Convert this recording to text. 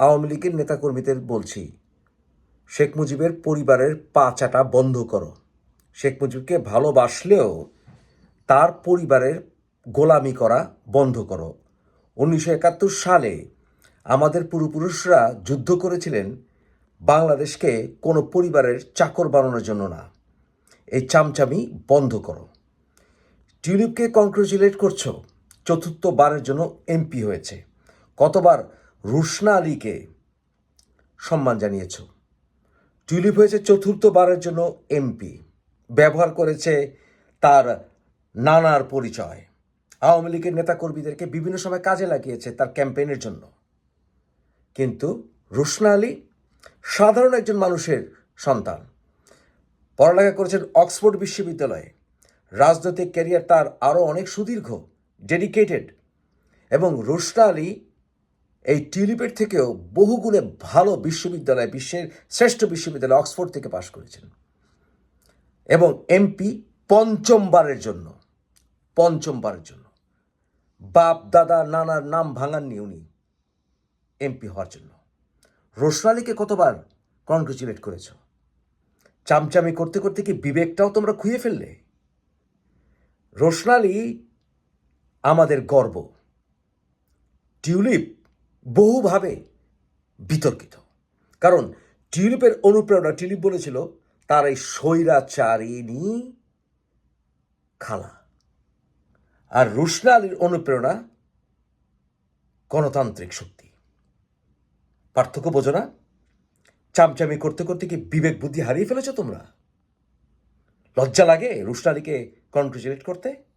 আওয়ামী লীগের নেতাকর্মীদের বলছি, শেখ মুজিবের পরিবারের পা চাটা বন্ধ করো। শেখ মুজিবকে ভালোবাসলেও তার পরিবারের গোলামি করা বন্ধ করো। উনিশশো একাত্তর সালে আমাদের পূর্বপুরুষরা যুদ্ধ করেছিলেন, বাংলাদেশকে কোনো পরিবারের চাকর বানানোর জন্য না। এই চামচামি বন্ধ করো। টিউলিপকে কংগ্রেচুলেট করছ চতুর্থ বারের জন্য এমপি হয়েছে। কতবার রুশনা আলীকে সম্মান জানিয়েছ। টিউলিপ হয়েছে চতুর্থবারের জন্য এমপি। ব্যবহার করেছে তার নানার পরিচয়। আওয়ামী লীগের নেতাকর্মীদেরকে বিভিন্ন সময় কাজে লাগিয়েছে তার ক্যাম্পেইনের জন্য। কিন্তু রুশনা আলী সাধারণ একজন মানুষের সন্তান। পড়ালেখা করেছেন অক্সফোর্ড বিশ্ববিদ্যালয়ে। রাজনৈতিক ক্যারিয়ার তার আরও অনেক সুদীর্ঘ, ডেডিকেটেড এবং রুশনা আলী এই টিউলিপের থেকেও বহুগুণে ভালো বিশ্ববিদ্যালয় বিশ্বের শ্রেষ্ঠ বিশ্ববিদ্যালয় অক্সফোর্ড থেকে পাশ করেছেন। এবং এমপি পঞ্চমবারের জন্য পঞ্চমবারের জন্য। বাপ, দাদা, নানার নাম ভাঙাননি উনি এমপি হওয়ার জন্য। রোশনালীকে কতবার কনগ্রেচুলেট করেছ? চামচামি করতে করতে কি বিবেকটাও তোমরা খুঁয়ে ফেললে? রোশনালী আমাদের গর্ব। টিউলিপ বহুভাবে বিতর্কিত। কারণ টিউলিপের অনুপ্রেরণা, টিউলিপ বলেছিল, তার এই স্বৈরাচারিণী খালা। আর রুশনা আলীর অনুপ্রেরণা গণতান্ত্রিক শক্তি। পার্থক্য বোঝো না। চামচামি করতে করতে কি বিবেক, বুদ্ধি হারিয়ে ফেলেছো তোমরা? লজ্জা লাগে রুশনা আলীকে কনগ্রেচুলেট করতে?